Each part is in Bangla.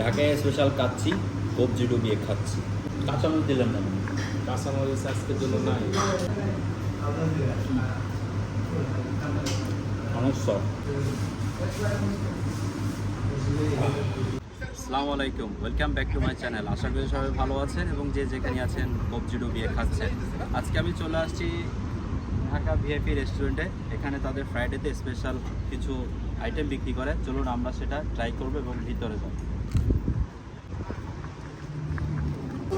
ঢাকায় স্পেশাল কাচ্ছি কবজি ডুবিয়ে খাচ্ছি। কাঁচামরিচ দিলেন না কাঁচামরিচ আজকের জন্য নাই। অনেক সফট আসসালামু আলাইকুম। Welcome back to my channel আশা করি সবাই ভালো আছেন এবং যে যেখানে আছেন কবজি ডুবিয়ে খাচ্ছেন। আজকে আমি চলে আসছি ঢাকা ভিআইপি রেস্টুরেন্টে এখানে তাদের ফ্রাইডেতে স্পেশাল কিছু আইটেম বিক্রি করে। চলুন আমরা সেটা ট্রাই করব এবং ভিতরে যাব আসসালামু আলাইকুম ভালো আছেন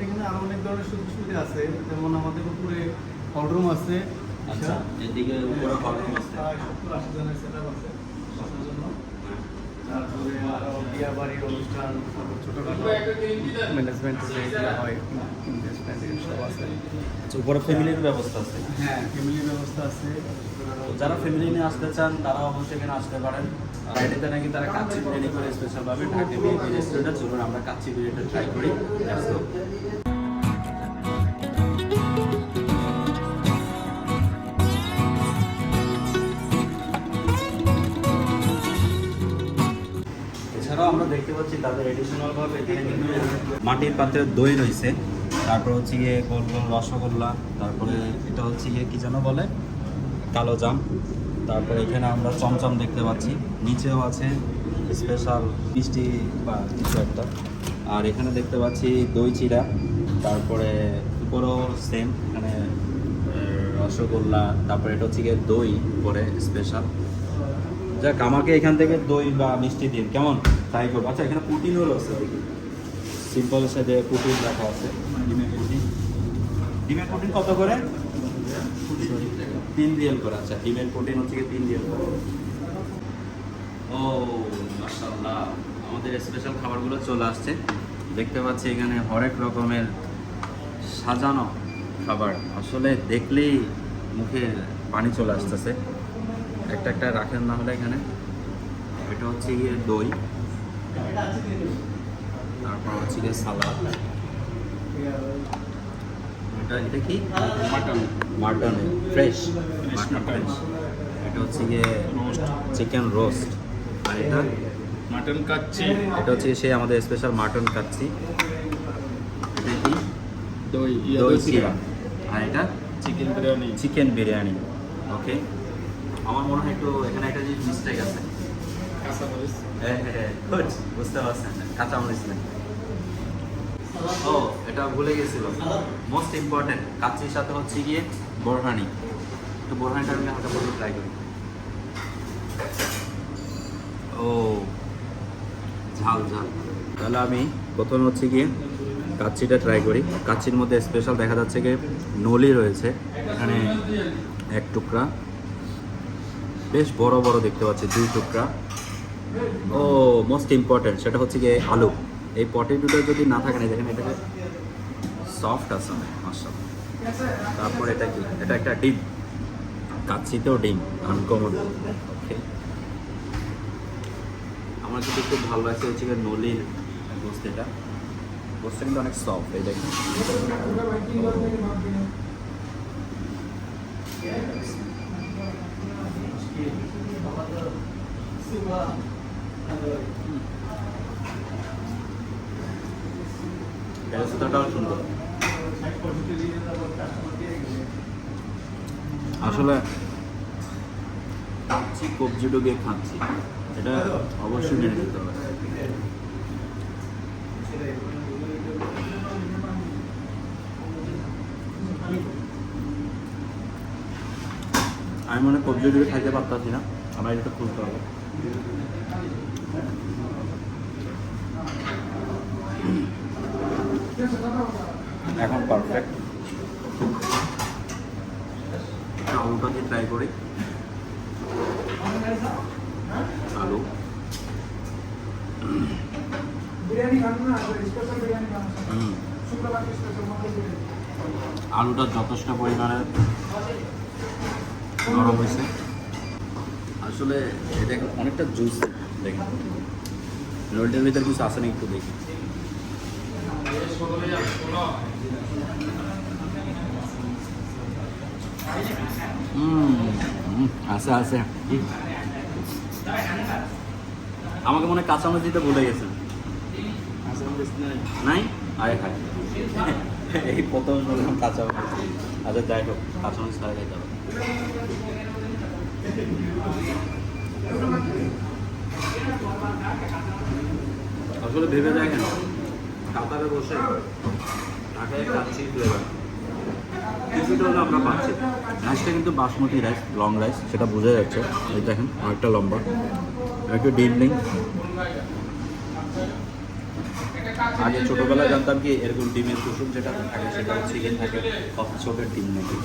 আমাদের এখানে আরও অনেক ধরনের সুযোগ সুবিধা আছে। যেমন আমাদের উপরে হলরুম আছে আচ্ছা এদিকে উপরে কলম আছে। প্রায় সত্তর আশি জনের সেটআপ আছে। তারপরে আরও বিয়া বাড়ির অনুষ্ঠান তারপর ছোটখাটো ম্যানেজমেন্ট যেগুলো হয় ইনভেস্টমেন্ট সব আছে। আচ্ছা উপরে ফ্যামিলির ব্যবস্থা আছে? হ্যাঁ ফ্যামিলি ব্যবস্থা আছে। যারা ফ্যামিলি নিয়ে আসতে চান তারা অবশ্যই এখানে আসতে পারেন। ফ্রাইডেতে নাকি তারা কাচ্চি বিরিয়ানি করে স্পেশালভাবে ঢাকা বিরিয়ানি রেস্টুরেন্টে চলুন আমরা কাচ্চি বিরিয়ানিটা ট্রাই করি। আমরা দেখতে পাচ্ছি, তাদের মাটির পাত্রে দই রয়েছে। তারপর হচ্ছে গিয়ে গোল গোল রসগোল্লা, তারপরে এটা হচ্ছে গিয়ে কি যেন বলে? কালো জাম। তারপরে এখানে আমরা চমচম দেখতে পাচ্ছি। নিচেও আছে স্পেশাল মিষ্টি বা কিছু একটা। আর এখানে দেখতে পাচ্ছি দই চিরা, তারপরে উপরেও সেম এখানে রসগোল্লা, তারপরে এটা হচ্ছে গিয়ে দই করে স্পেশাল যাক, আমাকে এখান থেকে দই বা মিষ্টি দিন, কেমন? তাই করব। আচ্ছা এখানে পুটিনও রয়েছে দেখি। সিম্পলের সাথে পুটিন রাখা আছে। ডিমের পুটিন। ডিমের পুটিন কত করে? তিন রিয়েল করে আচ্ছা ডিমের প্রোটিন হচ্ছে গিয়ে তিন রিয়েল করে। ও, মাশাআল্লাহ। আমাদের স্পেশাল খাবারগুলো চলে আসছে। দেখতে পাচ্ছি এখানে হরেক রকমের সাজানো খাবার। আসলে দেখলেই মুখে পানি চলে আসতেছে। একটা একটা রাখেন না হলে এখানে। এটা হচ্ছে গিয়ে দই। তারপর হচ্ছে গিয়ে সালাদ। এটা এটা কি? Mutton. Mutton fresh. Mutton fresh. এটা হচ্ছে গিয়ে চিকেন রোস্ট। আর এটা? মাটন কাচ্চি। এটা হচ্ছে সেই আমাদের স্পেশাল মাটন কাচ্ছি এটা কি? দই দই চিরা আর এটা? Chicken biryani chicken biryani okay আমার মনে হয় একটু এখানে একটা জিনিস মিস্টেক আছে। কাঁচামরিচ? হ্যাঁ হ্যাঁ হ্যাঁ, বুঝতে পারছেন কাঁচামরিচ নেই। ও এটা ভুলে গেছিল মোস্ট ইম্পর্টেন্ট কাচ্চির সাথে হচ্ছে গিয়ে বোরহানি। তো বোরহানিটা আমি হালকা করে ট্রাই করি। ও ঝাল ঝাল। তাহলে আমি প্রথমে হচ্ছে গিয়ে কাচ্চিটা ট্রাই করি। কাচ্চির মধ্যে স্পেশাল দেখা যাচ্ছে গিয়ে নলি রয়েছে। এখানে এক টুকরা। বেশ বড় বড় দেখতে পাচ্ছি, দুই টুকরা। ও মোস্ট ইম্পর্টেন্ট সেটা হচ্ছে গিয়ে আলু। এই পটেটোটা যদি না থাকে না দেখেন এটাকে সফট আছে মাসাল তারপর এটা কি? এটা একটা ডিম। কাচ্ছিতেও ডিম আনকমন ওকে আমার কিন্তু খুব ভালো লাগছে হচ্ছে গিয়ে নলির গোস্ত এটা। গোস্ত কিন্তু অনেক সফট এই দেখেন। ব্যবস্থাটাও সুন্দর। আসলে খাচ্ছি, কবজি ডুবিয়ে খাচ্ছি। এটা অবশ্যই মেনে নিতে হবে। আমি মনে কবজি ডুবিয়ে খাইতে পারতাছি না। আমার এটা খুলতে হবে। এখন পারফেক্ট আলুটা দিয়ে ট্রাই করি। আলু আলুটা যথেষ্ট পরিমাণে নরম হয়েছে। আসলে এটা অনেকটা জুস দেখেন। রোলটার ভিতরে কিছু আছে না একটু দেখি। আছে আছে। আমাকে মনে হয় কাঁচামরিচ দিতে ভুলে গেছেন নাই। আরে খাই এই প্রথম কাঁচামরিচ আচ্ছা যাই হোক খাই খাইতে হবে আসলে ভেবে দেখেন কাতারে বসে ঢাকায় খাচ্ছি কিছুটা হলে আমরা রাইসটা কিন্তু বাসমতি রাইস লং রাইস সেটা বোঝা যাচ্ছে। এই দেখেন অনেকটা লম্বা। একটু ডিম নেই আগে ছোটোবেলায় জানতাম কি, এরকম ডিমের কুসুম যেটা থাকে, সেটা চিকেন থাকে কত ছোটের ডিম নাকি।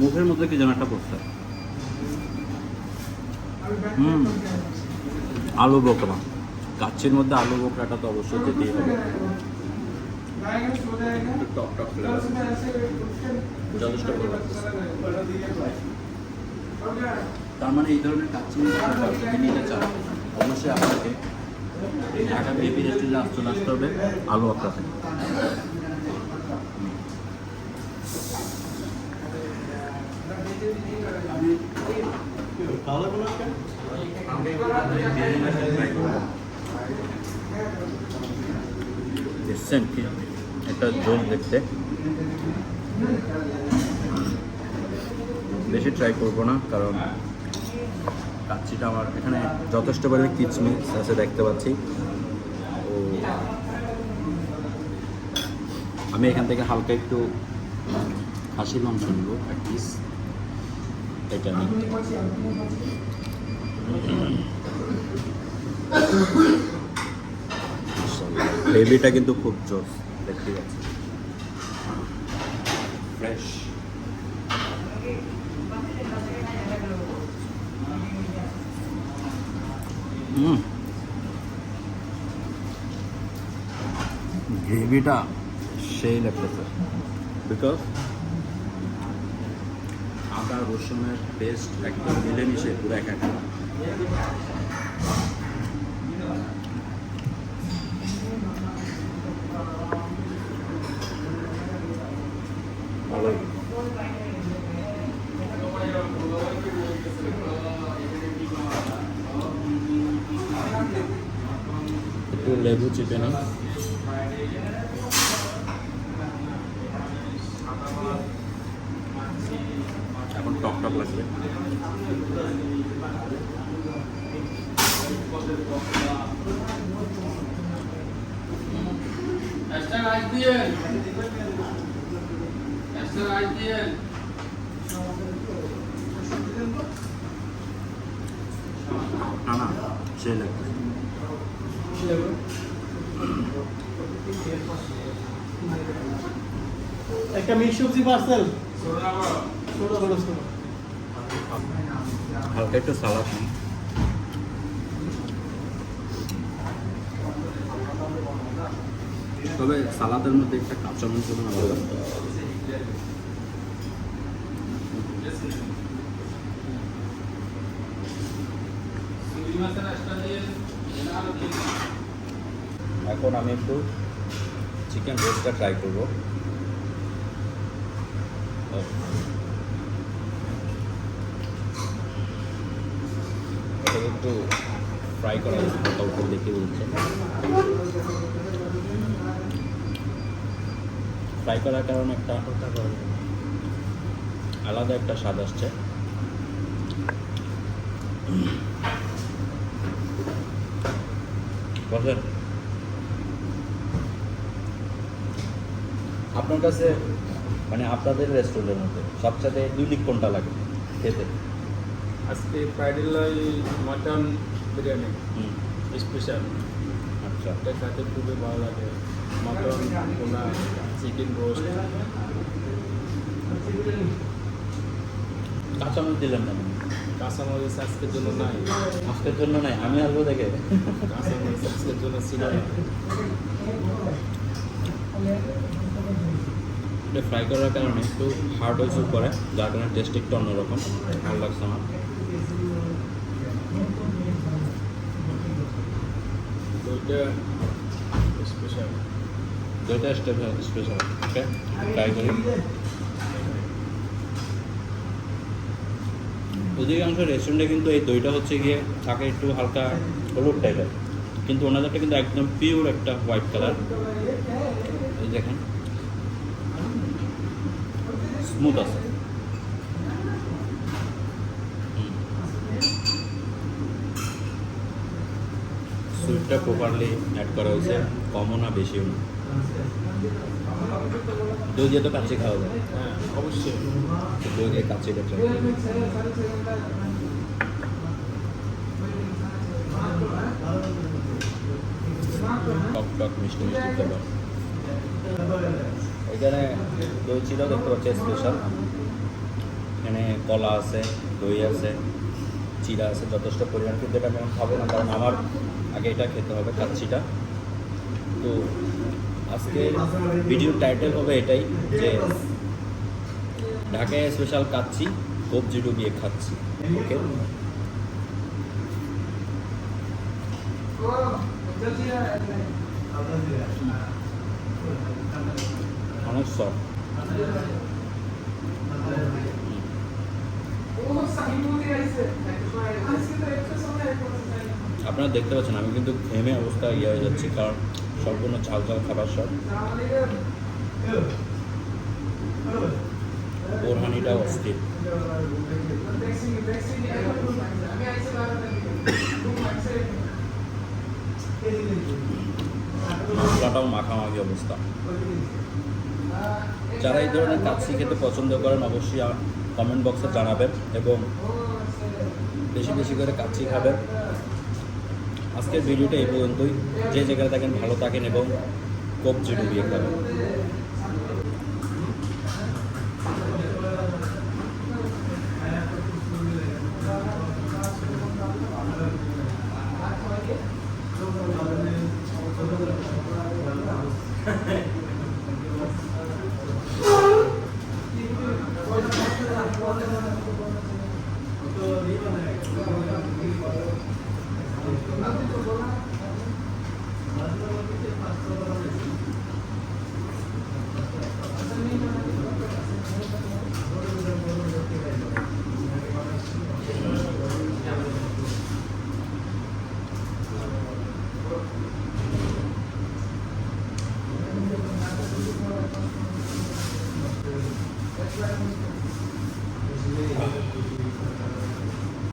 মুখের মধ্যে কি যেন একটা পড়ছে হুম। আলু বোকরা। গাছের মধ্যে আলু বোকরাটা তো অবশ্যই যেতেই হবে। টক টক যথেষ্ট তার মানে এই ধরনের কাচ্চি অবশ্যই আপনাকে ঢাকা বেবি রেস্টুরেন্টে আসতে আসতে হবে, আলু আপনার থেকে। দেখছেন একটা জোল দেখতে। বেশি ট্রাই করব না, কারণ কাচ্চিটা আমার এখানে যথেষ্ট পরিমাণে কিচমিচ আছে দেখতে পাচ্ছি। ও, আমি এখান থেকে হালকা একটু খাসির মাংস নিব এক পিস এটা নিই গ্রেভিটা কিন্তু খুব জোস দেখতে পাচ্ছি। ফ্রেশ গ্রেভিটা সেই লাগতেছে বিকজ রসুনের পেস্ট একদম মিলেমিশে পুরো এক একটা লেবু চিপে নিই এখন টক টক লাগবে না না সেই লাগবে একটা মিক্স সবজি পার্সেল। ছোড়া ছোট ছোট ছোট হালকা একটু সালাদ নিই। তবে সালাদের মধ্যে একটা কাঁচা আরও দিন এখন আমি একটু চিকেন রোস্টটা ট্রাই করব। একটু ফ্রাই করা দেখে বলছে। ফ্রাই করার কারণে একটা আলাদা একটা স্বাদ আসছে। বসেন। আপনার কাছে মানে আপনাদের রেস্টুরেন্টের মধ্যে সবচেয়ে ইউনিক কোনটা লাগে খেতে? আজকে ফ্রাইডে লাই মাটন বিরিয়ানি। হুম। স্পেশাল আচ্ছা। এটা খেতে খুবই ভালো লাগে। মাটন পোনা চিকেন রোস্ট কাঁচামরিচ দিলেন না কাঁচামরিচ আজকের জন্য নাই। আজকের জন্য নাই আমি আসব দেখে। কাঁচামরিচ আজকের জন্য ছিল এটা ফ্রাই করার কারণে একটু হার্ড হয়েছে উপরে যার কারণে টেস্ট একটু অন্যরকম ভালো লাগছে আমার স্পেশাল দুইটা স্পেশাল ওকে ট্রাই করি। অধিকাংশ রেস্টুরেন্টে কিন্তু এই দইটা হচ্ছে গিয়ে থাকে একটু হালকা হলুদ টাইপের কিন্তু ওনাদেরটা কিন্তু একদম পিওর একটা হোয়াইট কালার দেখেন। স্মুথ আছে। সুইটটা প্রপারলি অ্যাড করা হয়েছে, কমও না, বেশিও না। দই দিয়ে তো কাচ্চি খাওয়া যায়। হ্যাঁ অবশ্যই। দই দিয়ে কাচ্চিটা ট্রাই টক টক মিষ্টি মিষ্টি ফ্লেভার এখানে দই চিরাও দেখতে পাচ্ছি স্পেশাল এখানে কলা আছে দই আছে চিরা আছে যথেষ্ট পরিমাণ। কিন্তু এটা আমি খাব না কারণ আমার আগে এটা খেতে হবে কাচ্চিটা। তো আজকে ভিডিওর টাইটেল হবে এটাই যে ঢাকায় স্পেশাল কাচ্ছি কবজি ডুবিয়ে খাচ্ছি ওকে আপনারা দেখতে পাচ্ছেন, আমি কিন্তু ঘেমে অবস্থা ইয়ে হয়ে যাচ্ছি, কারণ সম্পূর্ণ ঝাল ঝাল খাবার সব। বোরহানিটাও অস্থির। মশলাটাও মাখামাখি অবস্থা। যারা এই ধরনের কাচ্ছি খেতে পছন্দ করেন, অবশ্যই কমেন্ট বক্সে জানাবেন এবং বেশি বেশি করে কাচ্ছি খাবেন। আজকের ভিডিওটা এই পর্যন্তই। যে জায়গায় থাকেন ভালো থাকেন এবং কবজি ডুবিয়ে খাবেন। I don't